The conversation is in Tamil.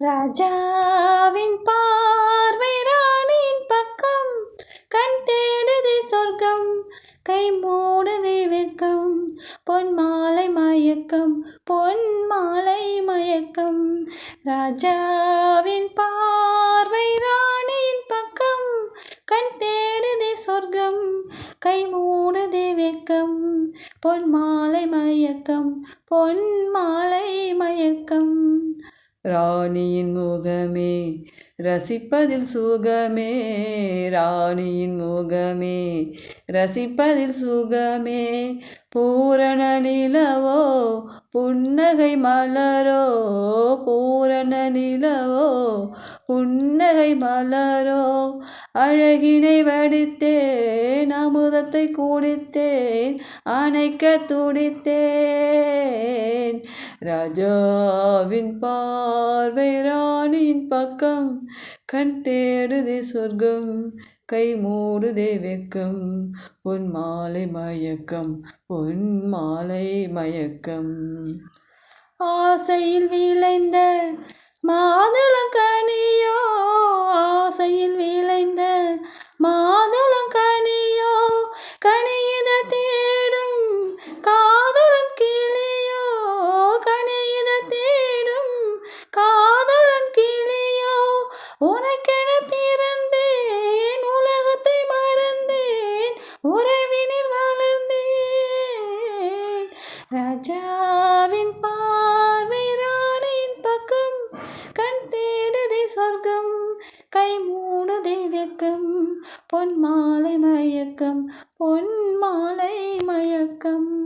ராஜாவின் பார்வை ராணியின் பக்கம் கண் தேடுது சொர்க்கம் கை மூடுது வெக்கம் பொன் மாலை மயக்கம் பொன் மாலை மயக்கம். ராஜாவின் பார்வை ராணியின் பக்கம் கண் தேடுது சொர்க்கம் கை மூடுது வெக்கம் பொன் மாலை மயக்கம் பொன் மாலை மயக்கம். ராணியின் முகமே ரசிப்பதில் சுகமே ராணியின் முகமே ரசிப்பதில் சுகமே. பூரண நிலவோ புன்னகை மலரோ பூரண நிலவோ புன்னகை மலரோ. அழகினை வடித்தேன் அமுதத்தை குடித்தேன் அணைக்க துடித்தேன். ராஜாவின் பார்வை ராணியின் பக்கம் கண் தேடுதே சொர்க்கம் கை மூடுதே வெக்கம். பொன் மாலை மயக்கம் பொன் மாலை மயக்கம். ஆசையில் விளைந்த மாதுள மயக்கம் பொன் மாலை மயக்கம் பொன் மாலை மயக்கம்.